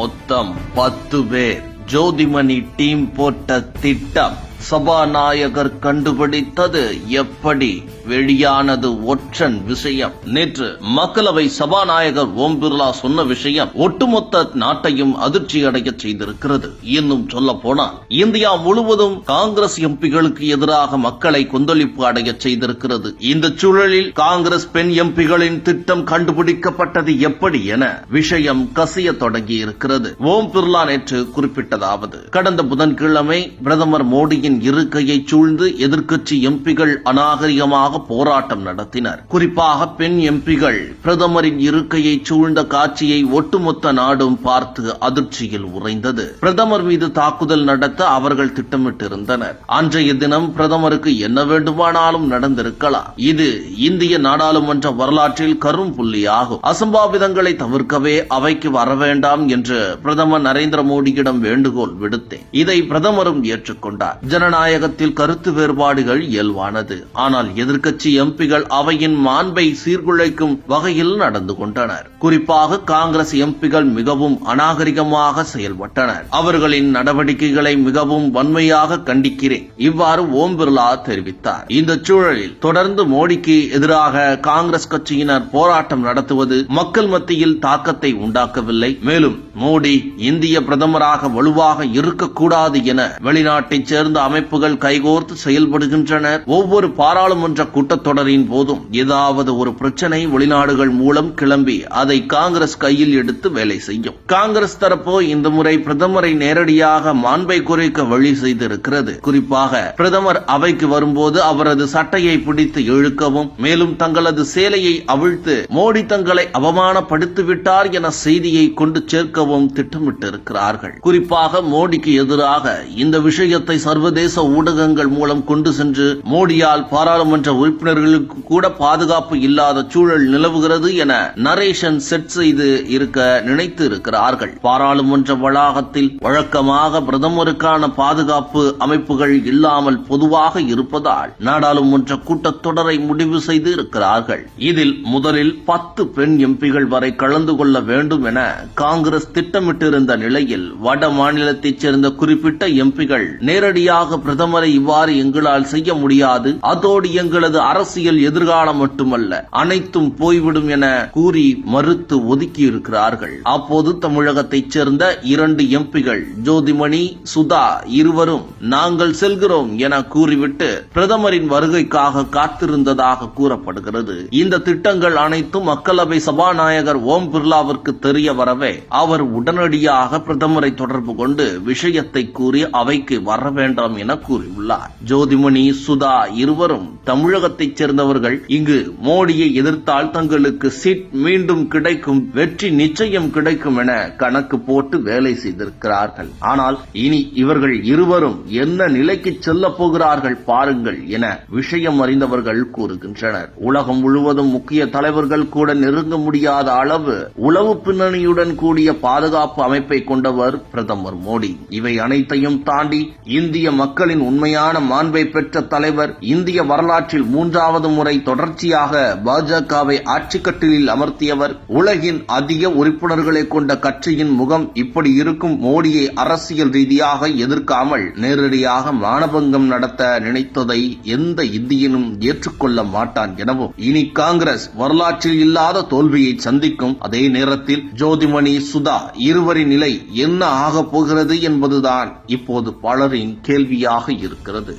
மொத்தம் பத்து பேர். ஜோதிமணி டீம் போட்ட திட்டம். சபாநாயகர் கண்டுபிடித்தது எப்படி? வெளியானது ஒற்றன் விஷயம். நேற்று மக்களவை சபாநாயகர் ஓம் பிர்லா சொன்ன விஷயம் ஒட்டுமொத்த நாட்டையும் அதிர்ச்சி அடைய செய்திருக்கிறது. இன்னும் சொல்ல போனால் இந்தியா முழுவதும் காங்கிரஸ் எம்பிகளுக்கு எதிராக மக்களை கொந்தளிப்பு அடைய செய்திருக்கிறது. இந்த சூழலில் காங்கிரஸ் பெண் எம்பிகளின் திட்டம் கண்டுபிடிக்கப்பட்டது எப்படி என விஷயம் கசிய தொடங்கி இருக்கிறது ஓம் பிர்லா நேற்று குறிப்பிட்டதாவது. கடந்த புதன்கிழமை பிரதமர் மோடியின் இருக்கையை சூழ்ந்து எதிர்க்கட்சி எம்பிகள் அநாகரிகமாக போராட்டம் நடத்தினர். குறிப்பாக பெண் எம்பிகள் பிரதமரின் இருக்கையை சூழ்ந்த காட்சியை ஒட்டுமொத்த நாடும் பார்த்து அதிர்ச்சியில் உறைந்தது. பிரதமர் மீது தாக்குதல் நடத்த அவர்கள் திட்டமிட்டிருந்தனர். அன்றைய தினம் பிரதமருக்கு என்ன வேண்டுமானாலும் நடந்திருக்கலாம். இது இந்திய நாடாளுமன்ற வரலாற்றில் கரும் புள்ளியாகும். அசம்பாவிதங்களை தவிர்க்கவே அவைக்கு வர வேண்டாம் என்று பிரதமர் நரேந்திர மோடியிடம் வேண்டுகோள் விடுத்தேன். இதை பிரதமரும் ஏற்றுக்கொண்டார். ஜனநாயகத்தில் கருத்து வேறுபாடுகள் இயல்பானது. ஆனால் எதிர்க்கட்சி எம்பிகள் அவையின் மாண்பை சீர்குலைக்கும் வகையில் நடந்து கொண்டனர். குறிப்பாக காங்கிரஸ் எம்பிகள் மிகவும் அநாகரிகமாக செயல்பட்டனர். அவர்களின் நடவடிக்கைகளை மிகவும் வன்மையாக கண்டிக்கிறேன். இவ்வாறு ஓம் பிர்லா தெரிவித்தார். இந்த சூழலில் தொடர்ந்து மோடிக்கு எதிராக காங்கிரஸ் கட்சியினர் போராட்டம் நடத்துவது மக்கள் மத்தியில் தாக்கத்தை உண்டாக்கவில்லை. மேலும் மோடி இந்திய பிரதமராக வலுவாக இருக்கக்கூடாது என வெளிநாட்டைச் சேர்ந்த அமைப்புகள் கைகோர்த்து செயல்படுகின்றன ஒவ்வொரு பாராளுமன்ற கூட்டத்தொடரின் போதும் ஏதாவது ஒரு பிரச்சனை வெளிநாடுகள் மூலம் கிளம்பி அதை காங்கிரஸ் கையில் எடுத்து வேலை செய்யும். காங்கிரஸ் தரப்போ இந்த முறை பிரதமரை நேரடியாக மாண்பை குறைக்க வழி செய்திருக்கிறது. குறிப்பாக பிரதமர் அவைக்கு வரும்போது அவரது சட்டையை பிடித்து இழுக்கவும் மேலும் தங்களது சேலையை அவிழ்த்து மோடி தங்களை அவமானப்படுத்தி விட்டார் என செய்தியை கொண்டு சேர்க்கவும் திட்டமிட்டிருக்கிறார்கள். குறிப்பாக மோடிக்கு எதிராக இந்த விஷயத்தை சர்வதேச ஊடகங்கள் மூலம் கொண்டு சென்று மோடியால் பாராளுமன்ற உறுப்பினர்களுக்கு கூட பாதுகாப்பு இல்லாத சூழல் நிலவுகிறது என நரேஷன் செட் செய்து இருக்க நினைத்து இருக்கிறார்கள். பாராளுமன்ற வளாகத்தில் வழக்கமாக பிரதமருக்கான பாதுகாப்பு அமைப்புகள் இல்லாமல் பொதுவாக இருப்பதால் நாடாளுமன்ற கூட்டத்தொடரை முடிவு செய்து இருக்கிறார்கள். இதில் முதலில் பத்து பெண் எம்பிகள் வரை கலந்து கொள்ள வேண்டும் என காங்கிரஸ் திட்டமிட்டிருந்த நிலையில் வட மாநிலத்தைச் சேர்ந்த குறிப்பிட்ட எம்பிகள் நேரடியாக பிரதமரை இவ்வாறு எங்களால் செய்ய முடியாது. அதோடு எங்களது அரசியல் எதிர்காலம் மட்டுமல்ல அனைத்தும் போய்விடும் என கூறி மறுத்து ஒதுக்கி இருக்கிறார்கள் அப்போது தமிழகத்தைச் சேர்ந்த இரண்டு எம்பிகள் ஜோதிமணி சுதா இருவரும் நாங்கள் செல்கிறோம் என கூறிவிட்டு பிரதமரின் வருகைக்காக காத்திருந்ததாக கூறப்படுகிறது. இந்த திட்டங்கள் அனைத்தும் மக்களவை சபாநாயகர் ஓம் பிர்லாவிற்கு தெரிய வரவே அவர் உடனடியாக பிரதமரை தொடர்பு கொண்டு விஷயத்தை கூறி அவைக்கு வர வேண்டாம் என கூறியுள்ளார். ஜோதிமணி சுதா இருவரும் தமிழகத்தைச் சேர்ந்தவர்கள். இங்கு மோடியை எதிர்த்தால் தங்களுக்கு சீட் மீண்டும் கிடைக்கும் வெற்றி நிச்சயம் கிடைக்கும் என கணக்கு போட்டு வேலை செய்திருக்கிறார்கள். ஆனால் இனி இவர்கள் இருவரும் என்ன நிலைக்கு செல்ல போகிறார்கள் பாருங்கள் என விஷயம் அறிந்தவர்கள் கூறுகின்றனர். உலகம் முழுவதும் முக்கிய தலைவர்கள் கூட நெருங்க முடியாத அளவு உளவு பின்னணியுடன் கூடிய பாதுகாப்பு அமைப்பை கொண்டவர் பிரதமர் மோடி. இவை அனைத்தையும் தாண்டி இந்திய மக்களின் உண்மையான மாண்பை பெற்ற தலைவர் இந்திய வரலாற்றில் மூன்றாவது முறை தொடர்ச்சியாக பாஜகவை ஆட்சிக்கட்டிலில் அமர்த்தியவர். உலகின் அதிக உறுப்பினர்களை கொண்ட கட்சியின் முகம் இப்படி இருக்கும் மோடியை அரசியல் ரீதியாக எதிர்க்காமல் நேரடியாக மானபங்கம் நடத்த நினைத்ததை எந்த இந்தியனும் ஏற்றுக்கொள்ள மாட்டான் எனவும் இனி காங்கிரஸ் வரலாற்றில் இல்லாத தோல்வியை சந்திக்கும் அதே நேரத்தில் ஜோதிமணி சுதா இருவரின் நிலை என்ன ஆகப் போகிறது என்பதுதான் இப்போது பலரின் கேள்வி. கேள்வியாக இருக்கிறது.